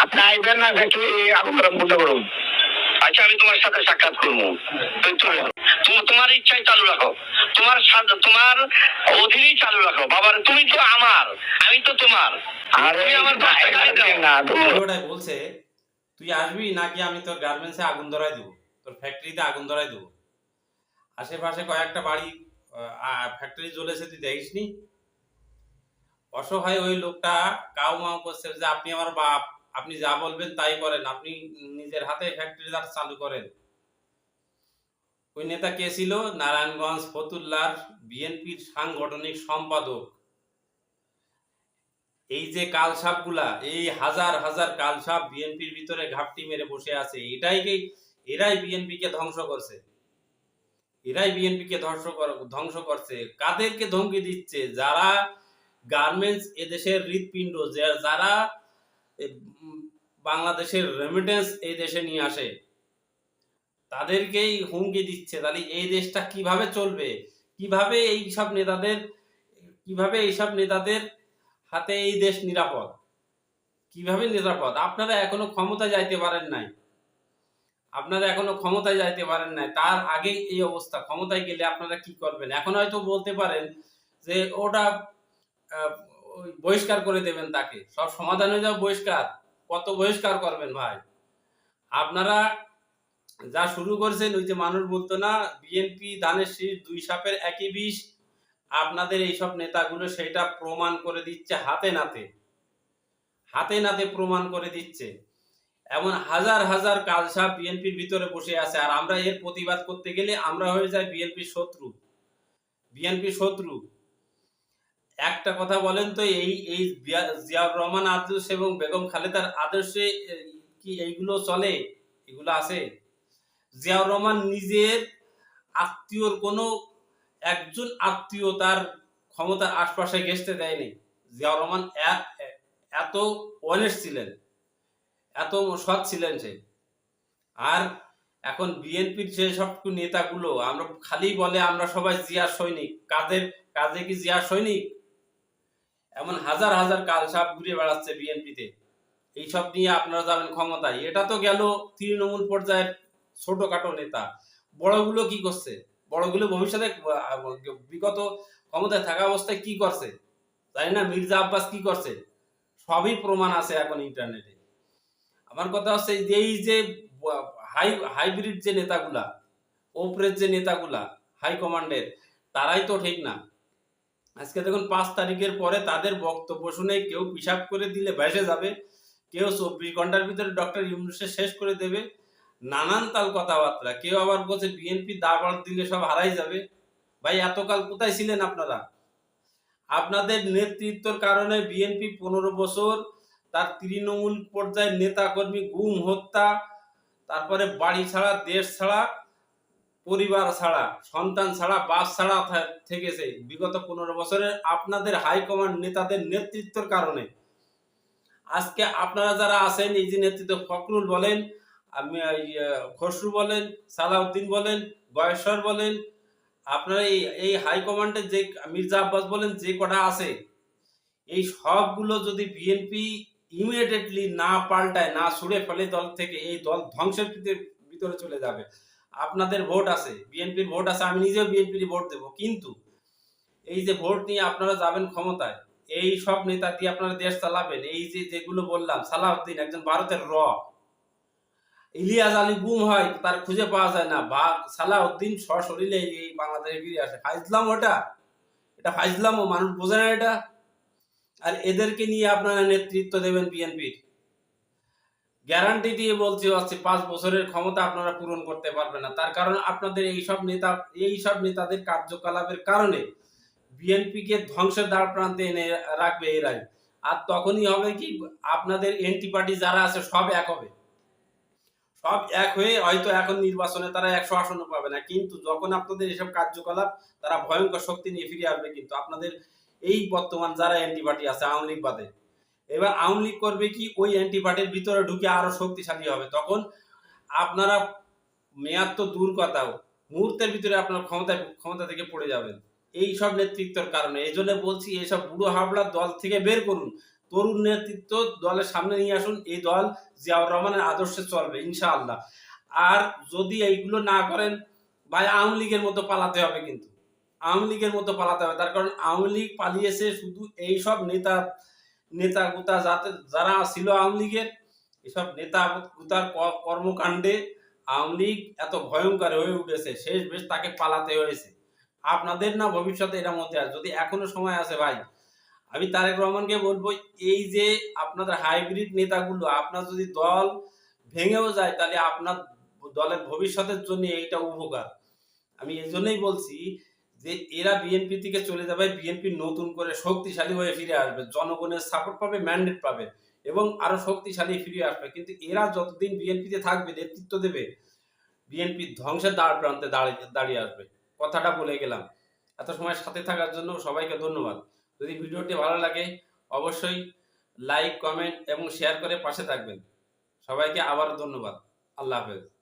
আপনি না পারুন আচ্ছা আমি তোমার সাথে সাক্ষাৎ করব। তুমি- তুমি- তোমার ইচ্ছাই চালু রাখো। তোমার তোমার অধীনেই চালু রাখো। বাবার তুমি তো আমার। আমি তো তোমার। বলছে তুই আসবি নাকি আমি তোর গার্মেন্টসে আগুন ধরাই দেবো? তোর ফ্যাক্টরিতে আগুন ধরাই দেবো? আশেপাশে কয়েকটা বাড়ি ফ্যাক্টরি জ্বলেছে তুই দেখিসনি? অসহায় ওই লোকটা কাউ মাউ করছে যে আপনি আমার বাপ। আপনি যা বলবেন তাই করেন। আপনি নিজের হাতে ফ্যাক্টরি চালু করেন। ওই নেতা কে ছিল? নারায়ণগঞ্জ ফতুল্লার বিএনপির সাংগঠনিক সম্পাদক। এই যে কালসাপগুলা, এই হাজার হাজার কালসাপ বিএনপির ভিতরে ঘাপটি মেরে বসে আছে। এটাই কি, এরাই বিএনপি কে ধ্বংস করছে? এরাই বিএনপি কে ধ্বংস ধ্বংস করছে। কাদেরকে ধমকি দিচ্ছে? যারা গার্মেন্টস এদেশের হৃৎপিণ্ড যারা বাংলাদেশের রেমিটেন্স এই দেশে নিয়ে আসে, তাদেরকেই হুমকি দিচ্ছে। তাহলে এই দেশটা কীভাবে চলবে? কীভাবে এই সব নেতাদের, কীভাবে এইসব নেতাদের হাতে এই দেশ নিরাপদ? কীভাবে নিরাপদ? আপনারা এখনও ক্ষমতায় যাইতে পারেন নাই। আপনারা এখনও ক্ষমতায় যাইতে পারেন নাই। তার আগে এই অবস্থা। ক্ষমতায় গেলে আপনারা কি করবেন? এখন হয়তো বলতে পারেন যে ওটা বহিষ্কার করে দেবেন তাকে। সব সমাধান হয়ে যাবে বহিষ্কার। কত বহিষ্কার করবেন ভাই? আপনারা যা শুরু করেছেন, ওই যে মানুষ বলতো না বিএনপি ধানের শীষ, দুই সাপের একই বিষ। আপনাদের এইসব নেতাগুলো সেটা প্রমাণ করে দিচ্ছে হাতে নাতে। হাতে নাতে প্রমাণ করে দিচ্ছে। এমন হাজার হাজার কালসাপ বিএনপির ভিতরে বসে আছে। আর আমরা এর প্রতিবাদ করতে গেলে আমরা হয়ে যাই বিএনপির শত্রু। বিএনপি শত্রু। একটা কথা বলেন তো, এই এই জিয়াউর রহমান আদর্শ এবং বেগম খালেদার আদর্শে কি এইগুলো চলে? এগুলো আছে। জিয়াউর রহমান নিজের আত্মীয়র কোনো একজন আত্মীয় তার ক্ষমতার আশপাশে ঘেসতে দেয়নি। জিয়াউর রহমান এত অনেস্ট ছিলেন, এত সৎ ছিলেন সে। আর এখন বিএনপির যে সব নেতাগুলো, আমরা খালি বলে আমরা সবাই জিয়ার সৈনিক, কাদের, কাজে কি জিয়ার সৈনিক? এমন হাজার হাজার কাল সাপ ঘুরে বেড়াচ্ছে বিএনপিতে। এইসব নিয়ে আপনারা যাবেন ক্ষমতায় এটা তো গেল তৃণমূল পর্যায়ের ছোটখাটো নেতা। বড়গুলো কি করছে? বড়গুলো ভবিষ্যতে, বিগত ক্ষমতায় থাকা অবস্থায় কি করছে? তাই না? মির্জা আব্বাস কি করছে? সবই প্রমাণ আছে এখন ইন্টারনেটে। আমার কথা হচ্ছে এই যে, হাই, হাইব্রিড যে নেতাগুলা, ওপরের যে নেতাগুলা, হাই কমান্ডের, তারাই তো ঠিক না। আজকে দেখুন পাঁচ তারিখের পরে তাদের বক্তব্য শুনে কেউ পিসাব করে দিলে ভেসে যাবে, কেউ চব্বিশ ঘণ্টার ভিতরে ডক্টর ইউনুসে শেষ করে দেবে, নানান তাল কথাবার্তা। কেউ আবার বলছে বিএনপি দাবার দিলে সব হারাই যাবে। ভাই, এতকাল কোথায় ছিলেন আপনারা? আপনাদের নেতৃত্বর কারণে বিএনপি পনেরো বছর, তার তৃণমূল পর্যায়ের নেতা কর্মী গুম, হত্যা, তারপরে বাড়ি ছাড়া, দেশ ছাড়া পরিবার ছাড়া, সন্তান ছাড়া বাস ছাড়া থেকেছে। বিগত পনেরো বছরের আপনাদের হাইকমান্ড নেতাদের নেতৃত্বের কারণে। আজকে আপনারা যারা আছেন, এই যে নেতৃত্ব ফখরুল বলেন, আমি খসরু বলেন, সালাউদ্দিন বলেন গয়েশ্বর বলেন, আপনারা এই এই হাইকমান্ডের যে, মির্জা আব্বাস বলেন, যে কটা আছে, এই সবগুলো যদি বিএনপি ইমিডিয়েটলি না পাল্টায়, না ছুড়ে ফেলে দল থেকে, এই দল ধ্বংসের ভিতরে চলে যাবে। আপনাদের ভোট আছে, বিএনপির ভোট আছে, আমি নিজেও বিএনপির ভোট দেব। কিন্তু এই যে ভোট নিয়ে আপনারা যাবেন ক্ষমতায়, এই সব নেতা দিয়ে আপনারা দেশ চালাবেন, এই যে যেগুলো বললাম, সালাউদ্দিন একজন ভারতের র। ইলিয়াস আলী গুম হয়, তার খুঁজে পাওয়া যায় না। বা সালাউদ্দিন সশরীরে এই বাংলাদেশে ফিরে আসে, ফাইজলাম ওটা। এটা ফাইজলাম ও মানুষ বোঝে না এটা। আর এদেরকে নিয়ে আপনারা নেতৃত্ব দেবেন বিএনপির। গ্যারান্টি দিয়ে বলছি, হচ্ছে পাঁচ বছরের ক্ষমতা আপনারা পূরণ করতে পারবেন না। তার কারণ আপনাদের এই সব নেতা এই সব নেতাদের কার্যকলাপের কারণে বিএনপিকে ধ্বংসের দ্বার প্রান্তে এনে রাখবে এরাই। আর তখনই হবে কি, আপনাদের এনটি পার্টি যারা আছে সব এক হবে। সব এক হয়ে হয়তো এখন নির্বাচনে তারা একশো আসনও পাবে না। কিন্তু যখন আপনাদের এসব কার্যকলাপ, তারা ভয়ঙ্কর শক্তি নিয়ে ফিরে আসবে কিন্তু আপনাদের এই বর্তমান যারা অ্যান্টি পার্টি আছে, আওয়ামী লীগ বাদে। এবার আওয়ামী লীগ করবে কি? ওই অ্যান্টি পার্টির ভিতরে ঢুকে আরও শক্তিশালী হবে। তখন আপনারা মেয়াদ তো দূর কথাও, মুহূর্তের ভিতরে আপনার ক্ষমতা ক্ষমতা থেকে পড়ে যাবেন। এই সব নেতৃত্বের কারণে। এই জন্য বলছি, এইসব বুড়ো হাবলার দল থেকে বের করুন। তরুণ নেতৃত্ব দলের সামনে নিয়ে আসুন। এই দল জিয়াউর রহমানের আদর্শে চলবে, ইনশাআল্লাহ। আর যদি এইগুলো না করেন, ভাই, আওয়ামী লীগের মতো পালাতে হবে কিন্তু। আওয়ামী লীগের মতো পালাতে হবে। তার কারণ আওয়ামী লীগ পালিয়েছে শুধু এই সব নেতা নেতা গুতা যাতে, যারা ছিল আওয়ামী লীগের, এসব নেতা গুতার কর্মকাণ্ডে আওয়ামী লীগ এত ভয়ঙ্কর হয়ে উঠেছে, শেষ বেশ তাকে পালাতে হয়েছে। আপনাদের না ভবিষ্যতে এর মধ্যে আছে? যদি এখনও সময় আছে ভাই, আমি তারেক রহমানকে বলব, এই যে আপনাদের হাইব্রিড নেতাগুলো, আপনার যদি দল ভেঙেও যায়, তাহলে আপনার দলের ভবিষ্যতের জন্য এইটা উপকার। আমি এই জন্যই বলছি যে এরা বিএনপি থেকে চলে যাবে বিএনপি নতুন করে শক্তিশালী হয়ে ফিরে আসবে, জনগণের সাপোর্ট পাবে ম্যান্ডেট পাবে এবং আরও শক্তিশালী ফিরে আসবে। কিন্তু এরা যতদিন বিএনপিতে থাকবে, নেতৃত্ব দেবে বিএনপি ধ্বংসের দ্বার প্রান্তে দাঁড়িয়ে দাঁড়িয়ে আসবে। কথাটা বলে গেলাম। এত সময় সাথে থাকার জন্য সবাইকে ধন্যবাদ। যদি ভিডিওটি ভালো লাগে, অবশ্যই লাইক কমেন্ট এবং শেয়ার করে পাশে থাকবেন। সবাইকে আবারও ধন্যবাদ। আল্লাহ হাফেজ।